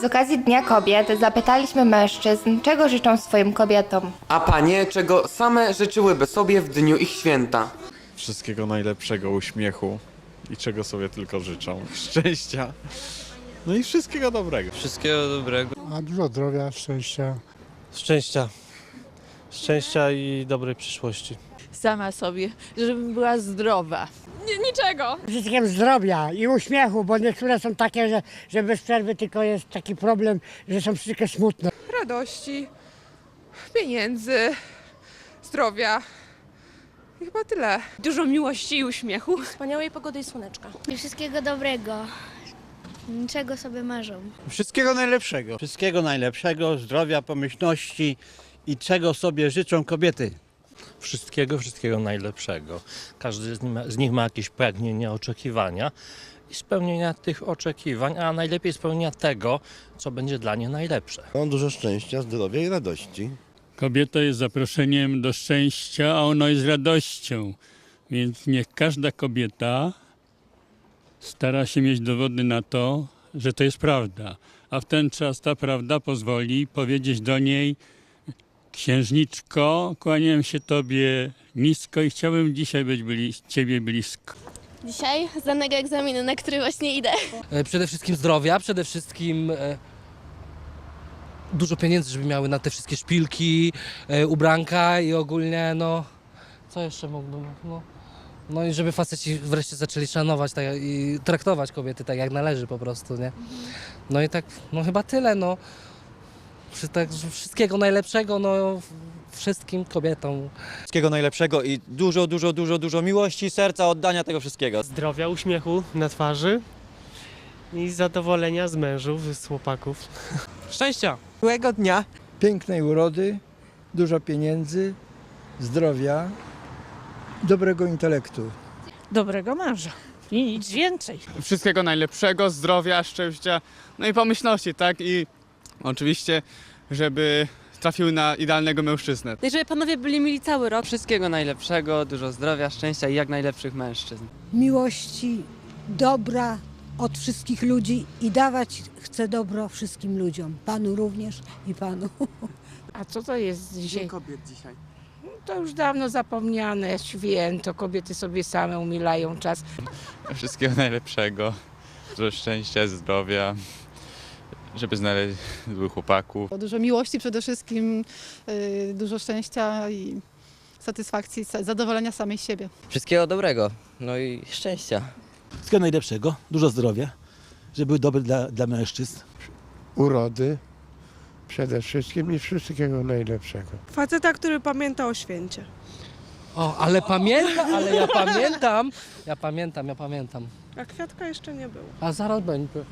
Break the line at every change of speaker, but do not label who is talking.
Z okazji Dnia Kobiet zapytaliśmy mężczyzn, czego życzą swoim kobietom.
A panie, czego same życzyłyby sobie w dniu ich święta?
Wszystkiego najlepszego, uśmiechu i czego sobie tylko życzą. Szczęścia. No i wszystkiego dobrego.
Wszystkiego dobrego.
A dużo zdrowia, szczęścia.
Szczęścia. Szczęścia i dobrej przyszłości.
sama sobie, żebym była zdrowa.
Niczego.
Wszystkim zdrowia i uśmiechu, bo niektóre są takie, że, że bez przerwy tylko jest taki problem, że są wszystkie smutne.
Radości, pieniędzy, zdrowia. I chyba tyle.
Dużo miłości i uśmiechu.
Wspaniałej pogody i słoneczka. I wszystkiego dobrego. Czego sobie marzą.
Wszystkiego najlepszego.
Wszystkiego najlepszego, zdrowia, pomyślności i czego sobie życzą kobiety.
Wszystkiego, wszystkiego najlepszego. Każdy z nich, ma, z nich ma jakieś pragnienia, oczekiwania i spełnienia tych oczekiwań, a najlepiej spełnienia tego, co będzie dla nie najlepsze.
Mam dużo szczęścia, zdrowia i radości.
Kobieta jest zaproszeniem do szczęścia, a ono jest radością. Więc niech każda kobieta stara się mieć dowody na to, że to jest prawda. A w ten czas ta prawda pozwoli powiedzieć do niej: Księżniczko, kłaniam się tobie nisko i chciałbym dzisiaj być blis- ciebie blisko.
Dzisiaj zdanego egzaminu, na który właśnie idę.
E, Przede wszystkim zdrowia, przede wszystkim e, dużo pieniędzy, żeby miały na te wszystkie szpilki, e, ubranka i ogólnie no co jeszcze mógłbym, no, no i żeby faceci wreszcie zaczęli szanować tak, i traktować kobiety tak jak należy po prostu, nie? No i tak, no chyba tyle, no. Wszy- Tak, że wszystkiego najlepszego, no wszystkim kobietom.
Wszystkiego najlepszego i dużo, dużo, dużo, dużo miłości, serca, oddania tego wszystkiego. Zdrowia, uśmiechu na twarzy i zadowolenia z mężów, z chłopaków.
Szczęścia!
Miłego dnia.
Pięknej urody, dużo pieniędzy, zdrowia, dobrego intelektu.
Dobrego męża. I nic więcej.
Wszystkiego najlepszego, zdrowia, szczęścia, no i pomyślności, tak? I oczywiście, żeby trafiły na idealnego mężczyznę.
No i żeby panowie byli mili cały rok.
Wszystkiego najlepszego, dużo zdrowia, szczęścia i jak najlepszych mężczyzn.
Miłości, dobra od wszystkich ludzi i dawać chcę dobro wszystkim ludziom. Panu również i panu.
A co to jest dzisiaj?
kobiet dzisiaj.
To już dawno zapomniane święto. Kobiety sobie same umilają czas.
Wszystkiego najlepszego. Dużo szczęścia, zdrowia. Żeby znaleźć złych chłopaków.
Dużo miłości przede wszystkim, y, dużo szczęścia i satysfakcji, zadowolenia samej siebie.
Wszystkiego dobrego, no i szczęścia.
Wszystkiego najlepszego, dużo zdrowia, żeby był dobry dla, dla mężczyzn.
Urody przede wszystkim i wszystkiego najlepszego.
Faceta, który pamięta o święcie.
O, ale pamiętam, ale ja pamiętam, ja pamiętam, ja pamiętam.
A kwiatka jeszcze nie było.
A zaraz będzie.